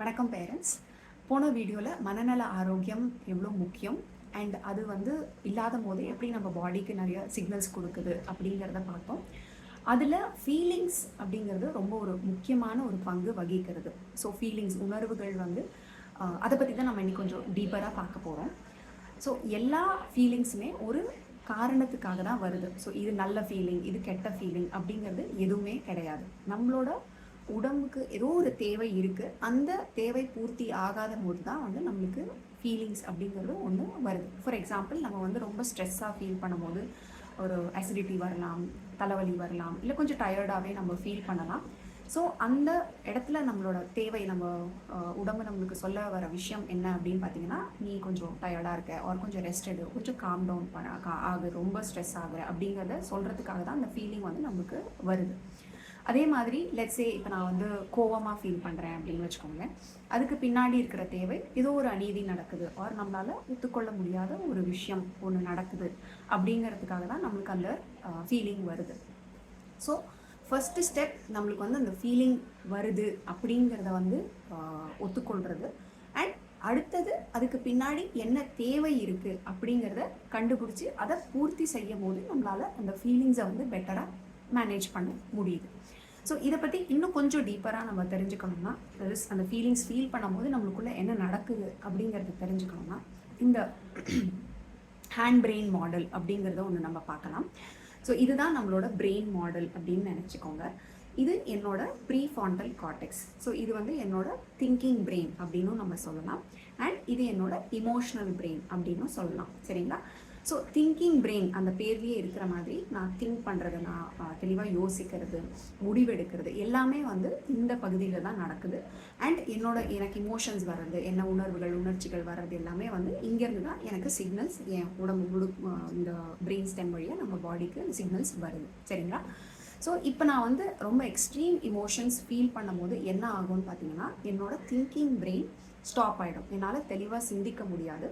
வணக்கம் பேரண்ட்ஸ் போன வீடியோவில் மனநல ஆரோக்கியம் எவ்வளோ முக்கியம்? அண்ட் அது வந்து இல்லாத போது எப்படி நம்ம பாடிக்கு நிறைய சிக்னல்ஸ் கொடுக்குது அப்படிங்கிறத பார்த்தோம். அதில் ஃபீலிங்ஸ் அப்படிங்கிறது ரொம்ப ஒரு முக்கியமான ஒரு பங்கு வகிக்கிறது. ஸோ ஃபீலிங்ஸ் உணர்வுகள் வந்து அதை பற்றி தான் நம்ம இன்னைக்கு கொஞ்சம் டீப்பராக பார்க்க போகிறோம் ஸோ எல்லா ஃபீலிங்ஸுமே ஒரு காரணத்துக்காக தான் வருது. ஸோ இது நல்ல ஃபீலிங் இது கெட்ட ஃபீலிங் அப்படிங்கிறது எதுவுமே கிடையாது. நம்மளோட உடம்புக்கு ஏதோ ஒரு தேவை இருக்குது அந்த தேவை பூர்த்தி ஆகாத போது தான் வந்து நம்மளுக்கு ஃபீலிங்ஸ் அப்படிங்கிறது ஒன்று வருது. ஃபார் எக்ஸாம்பிள் நம்ம வந்து ரொம்ப ஸ்ட்ரெஸ்ஸாக ஃபீல் பண்ணும்போது ஒரு அசிடிட்டி வரலாம் தலைவலி வரலாம் இல்லை கொஞ்சம் டயர்டாகவே நம்ம ஃபீல் பண்ணலாம். ஸோ அந்த இடத்துல நம்மளோட தேவை நம்ம உடம்பு நம்மளுக்கு சொல்ல வர விஷயம் என்ன அப்படின்னு பார்த்தீங்கன்னா நீ கொஞ்சம் டயர்டாக இருக்க ஒரு கொஞ்சம் ரெஸ்ட் எடு கொஞ்சம் காம் டவுன் பண்ண ஆகு ரொம்ப ஸ்ட்ரெஸ் ஆகுற அப்படிங்கிறத சொல்கிறதுக்காக தான் அந்த ஃபீலிங் வந்து நமக்கு வருது. அதே மாதிரி லெட்ஸே இப்போ நான் வந்து கோவமாக ஃபீல் பண்ணுறேன் அப்படின்னு வச்சுக்கோங்களேன். அதுக்கு பின்னாடி இருக்கிற தேவை ஏதோ ஒரு அநீதி நடக்குது. ஆர் நம்மளால் ஒத்துக்கொள்ள முடியாத ஒரு விஷயம் ஒன்று நடக்குது. அப்படிங்கிறதுக்காக தான் நம்மளுக்கு அந்த ஃபீலிங் வருது. ஸோ ஃபஸ்ட்டு ஸ்டெப் நம்மளுக்கு வந்து அந்த ஃபீலிங் வருது அப்படிங்கிறத வந்து ஒத்துக்கொள்கிறது அண்ட் அடுத்தது அதுக்கு பின்னாடி என்ன தேவை இருக்குது அப்படிங்கிறத கண்டுபிடிச்சி அதை பூர்த்தி செய்யும் போது நம்மளால் அந்த ஃபீலிங்ஸை வந்து பெட்டராக மேனேஜ் பண்ண முடியுது. ஸோ இதை பற்றி இன்னும் கொஞ்சம் டீப்பராக நம்ம தெரிஞ்சுக்கணும்னா பிளஸ் அந்த ஃபீலிங்ஸ் ஃபீல் பண்ணும்போது நம்மளுக்குள்ளே என்ன நடக்குது அப்படிங்கிறத தெரிஞ்சுக்கணும்னா இந்த ஹேண்ட் பிரெயின் மாடல் அப்படிங்கிறத ஒன்று நம்ம பார்க்கலாம். ஸோ இதுதான் நம்மளோட பிரெயின் மாடல் அப்படின்னு நினச்சிக்கோங்க. இது என்னோட ப்ரீஃபாண்டல் கார்டெக்ஸ் ஸோ இது வந்து என்னோட திங்கிங் பிரெயின் அப்படின்னும் நம்ம சொல்லலாம். அண்ட் இது என்னோட இமோஷனல் பிரெயின் அப்படின்னும் சொல்லலாம். சரிங்களா? ஸோ திங்கிங் பிரெயின் அந்த பேர்லேயே இருக்கிற மாதிரி நான் திங்க் பண்ணுறது நான் தெளிவாக யோசிக்கிறது முடிவெடுக்கிறது எல்லாமே வந்து இந்த பகுதியில் தான் நடக்குது. அண்ட் என்னோட எனக்கு இமோஷன்ஸ் வர்றது என்ன உணர்வுகள் உணர்ச்சிகள் வர்றது எல்லாமே வந்து இங்கேருந்து தான் எனக்கு சிக்னல்ஸ் என் உடம்பு முழு இந்த பிரெயின் ஸ்டெம் வழியாக நம்ம பாடிக்கு சிக்னல்ஸ் வருது. சரிங்களா? ஸோ இப்போ நான் வந்து ரொம்ப எக்ஸ்ட்ரீம் இமோஷன்ஸ் ஃபீல் பண்ணும்போது என்ன ஆகும்னு பார்த்தீங்கன்னா என்னோட திங்கிங் பிரெயின் ஸ்டாப் ஆகிடும் என்னால் தெளிவாக சிந்திக்க முடியாது.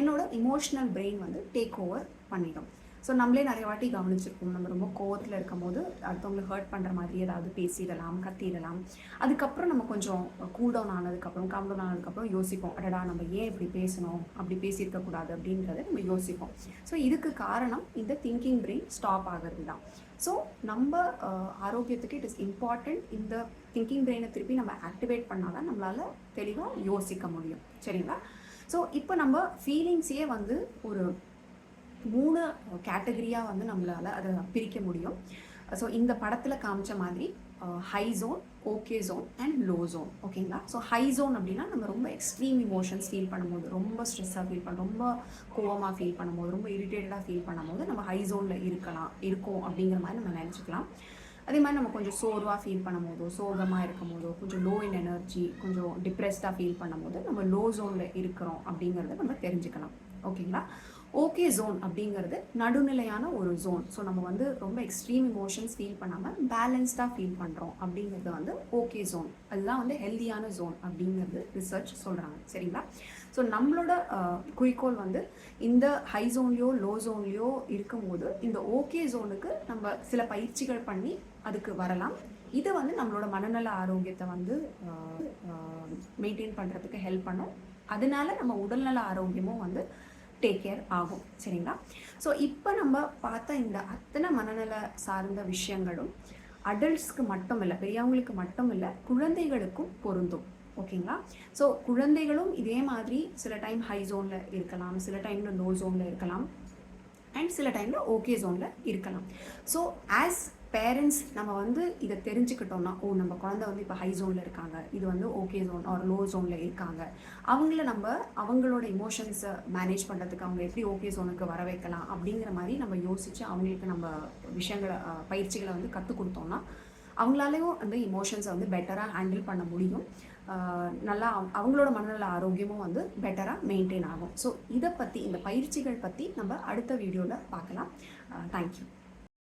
என்னோட இமோஷ்னல் பிரெயின் வந்து டேக் ஓவர் பண்ணிடும். ஸோ நம்மளே நிறைய வாட்டி கவனிச்சிருப்போம். நம்ம ரொம்ப கோவத்தில் இருக்கும் போது அடுத்தவங்களை ஹர்ட் பண்ணுற மாதிரி ஏதாவது பேசிடலாம் கத்திடலாம். அதுக்கப்புறம் நம்ம கொஞ்சம் கூல் டவுன் ஆனதுக்கப்புறம் காம் டவுன் ஆனதுக்கப்புறம் யோசிப்போம். அடடா நம்ம ஏன் இப்படி பேசணும்? அப்படி பேசியிருக்கக்கூடாது அப்படின்றத நம்ம யோசிப்போம். ஸோ இதுக்கு காரணம் இந்த திங்கிங் பிரெயின் ஸ்டாப் ஆகிறது தான். ஸோ நம்ம ஆரோக்கியத்துக்கு இட் இஸ் இம்பார்ட்டண்ட் இந்த திங்கிங் பிரெயினை திருப்பி நம்ம ஆக்டிவேட் பண்ணால் தான் நம்மளால் தெளிவாக யோசிக்க முடியும். சரிங்களா? ஸோ இப்போ நம்ம ஃபீலிங்ஸையே வந்து ஒரு மூணு கேட்டகரியாக வந்து நம்மளால் அதை பிரிக்க முடியும். ஸோ இந்த படத்தில் காமிச்ச மாதிரி high zone okay zone and low zone ஓகேங்களா ஸோ ஹை ஜோன் அப்படின்னா நம்ம ரொம்ப எக்ஸ்ட்ரீம் இமோஷன்ஸ் ஃபீல் பண்ணும்போது ரொம்ப ஸ்ட்ரெஸ்ஸாக ஃபீல் பண்ண ரொம்ப கோவமாக ஃபீல் பண்ணும்போது ரொம்ப இரிட்டேட்டடாக ஃபீல் பண்ணும்போது நம்ம ஹை ஜோனில் இருக்கலாம் இருக்கோம் அப்படிங்கிற மாதிரி நம்ம நினச்சிக்கலாம். அதே மாதிரி நம்ம கொஞ்சம் சோர்வாக ஃபீல் பண்ணும்போதோ சோகமாக இருக்கும் போதோ கொஞ்சம் லோ இன் எனர்ஜி கொஞ்சம் டிப்ரெஸ்டாக ஃபீல் பண்ணும்போது நம்ம லோ ஜோனில் இருக்கிறோம் அப்படிங்கிறத நம்ம தெரிஞ்சுக்கலாம். ஓகேங்களா ஓகே ஜோன் அப்படிங்கிறது நடுநிலையான ஒரு ஜோன் ஸோ நம்ம வந்து ரொம்ப எக்ஸ்ட்ரீம் இமோஷன்ஸ் ஃபீல் பண்ணாமல் பேலன்ஸ்டாக ஃபீல் பண்ணுறோம் அப்படிங்கிறது வந்து ஓகே ஜோன் அதுதான் வந்து ஹெல்தியான ஜோன் அப்படிங்கிறது ரிசர்ச் சொல்கிறாங்க சரிங்களா? ஸோ நம்மளோட குறிக்கோள் வந்து இந்த ஹை ஜோன்லேயோ லோ ஜோன்லேயோ இருக்கும்போது இந்த ஓகே ஜோனுக்கு நம்ம சில பயிற்சிகள் பண்ணி அதுக்கு வரலாம். இது வந்து நம்மளோட மனநல ஆரோக்கியத்தை வந்து மெயின்டைன் பண்ணுறதுக்கு ஹெல்ப் பண்ணும். அதனால நம்ம உடல்நல ஆரோக்கியமும் வந்து டேக் கேர் ஆகும் சரிங்களா? ஸோ இப்போ நம்ம பார்த்த இந்த அத்தனை மனநல சார்ந்த விஷயங்களும் அடல்ட்ஸ்க்கு மட்டும் இல்லை பெரியவங்களுக்கு மட்டும் இல்லை குழந்தைகளுக்கும் பொருந்தும் ஓகேங்களா? ஸோ குழந்தைகளும் இதே மாதிரி சில டைம் ஹை ஜோனில் இருக்கலாம் சில டைமில் லோ ஜோனில் இருக்கலாம் அண்ட் சில டைமில் ஓகே ஜோனில் இருக்கலாம். ஸோ ஆஸ் பேரண்ட்ஸ் நம்ம வந்து இதை தெரிஞ்சுக்கிட்டோம்னா ஓ நம்ம குழந்தை வந்து இப்போ ஹை ஜோனில் இருக்காங்க. இது வந்து ஓகே ஜோன் ஆர் லோ ஜோனில் இருக்காங்க. அவங்கள நம்ம அவங்களோட இமோஷன்ஸை மேனேஜ் பண்ணுறதுக்கு அவங்க எப்படி ஓகே ஜோனுக்கு வர வைக்கலாம் அப்படிங்கிற மாதிரி நம்ம யோசித்து அவங்களுக்கு நம்ம விஷயங்களை பயிற்சிகளை வந்து கற்றுக் கொடுத்தோம்னா அவங்களாலேயும் அந்த இமோஷன்ஸை வந்து பெட்டராக ஹேண்டில் பண்ண முடியும். நல்லா அவங்களோட மனநல ஆரோக்கியமும் வந்து பெட்டராக மெயின்டைன் ஆகும். ஸோ இதை பற்றி இந்த பயிற்சிகள் பற்றி நம்ம அடுத்த வீடியோவில் பார்க்கலாம். தேங்க்யூ